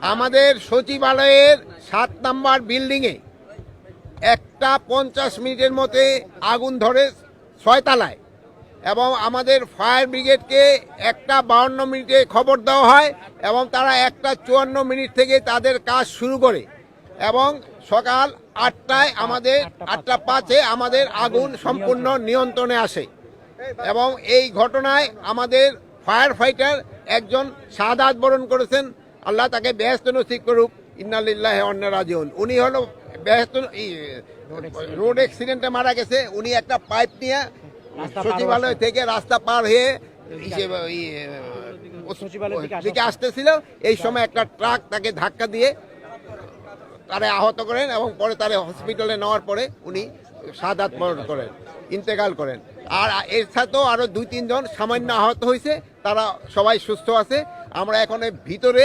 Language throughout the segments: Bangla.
আমাদের সচিবালয়ের সাত নাম্বার বিল্ডিংয়ে একটা পঞ্চাশ মিনিটের মধ্যে আগুন ধরে ছয়তলায় এবং আমাদের ফায়ার ব্রিগেডকে একটা বাউন্ন মিনিটে খবর দেওয়া হয় এবং তারা একটা চুয়ান্ন মিনিট থেকে তাদের কাজ শুরু করে এবং সকাল আটটায় আমাদের, আটটা পাঁচে আমাদের আগুন সম্পূর্ণ নিয়ন্ত্রণে আসে। এবং এই ঘটনায় আমাদের ফায়ার ফাইটার একজন শাহাদাত বরণ করেছেন আল্লাহ তাকে ব্যস্ত নসিব করুক ইন্নালিল্লাহ রাজিউন। উনি হলো ব্যস্ত রোড অ্যাক্সিডেন্টে মারা গেছে উনি একটা পাইপ নিয়ে সচিবালয় থেকে রাস্তা পার হয়ে দিকে আসতেছিল এই সময় একটা ট্রাক তাকে ধাক্কা দিয়ে তারে আহত করেন এবং পরে তারে হসপিটালে নেওয়ার পরে উনি সাদাত বরণ করেন ইন্তেকাল করেন। আর এর সাথেও আরও দুই তিনজন সামান্য আহত হয়েছে তারা সবাই সুস্থ আছে। আমরা এখন ভিতরে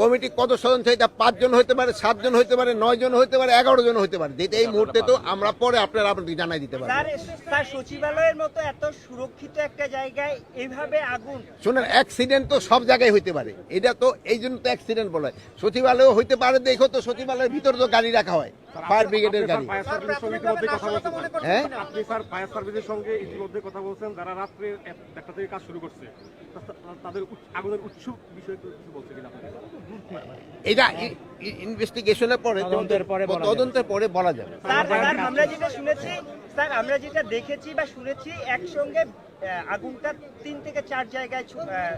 কমিটি কত সদস্য তা পাঁচজন হইতে পারে সাতজন হইতে পারে নয় জন হইতে পারে এগারো জন হইতে পারে। যেটা এই মুহূর্তে তো আমরা পরে আপনারা আপনাকে জানাই দিতে পারি সচিবালয়ের মতো এত সুরক্ষিত একটা জায়গায় এইভাবে আগুন। শুনেন অ্যাক্সিডেন্ট তো সব জায়গায় হইতে পারে। এটা তো এই জন্য তো অ্যাক্সিডেন্ট বলা হয়। সচিবালয় হইতে পারে দেখো তো সচিবালয়ের ভিতরে তো গাড়ি রাখা হয়। ফায়ার ব্রিগেডের গাড়ি। ফায়ার সার্ভিসের সঙ্গে ইতিমধ্যে কথা বলছেন। হ্যাঁ? আপনি স্যার ফায়ার সার্ভিসের সঙ্গে ইতিমধ্যে কথা বলছেন যারা রাত্রে একটা থেকে কাজ শুরু করছে। তাদের আগুনের উৎস বিষয়ে কিছু বলছে কিনা এটা ইনভেস্টিগেশনের পরে তদন্তের পরে বলা যাবে। তদন্তের পরে বলা যাবে। স্যার স্যার আমরা যেটা শুনেছি স্যার আমরা যেটা দেখেছি বা শুনেছি একসঙ্গে আহ, আগুনটা তিন থেকে চার জায়গায়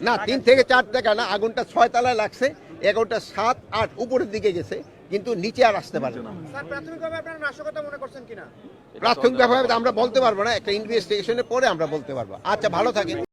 না তিন থেকে চার টাকা না আগুনটা ছয় তলায় লাগছে এগারোটা সাত আট উপরের দিকে গেছে। কিন্তু নিচে আর আসতে পারে না। স্যার প্রাথমিকভাবে আপনারা নাশকতা মনে করছেন কিনা? প্রাথমিকভাবে আমরা বলতে পারব না একটা ইনভেস্টিগেশনের পরে আমরা বলতে পারব। আচ্ছা ভালো থাকেন।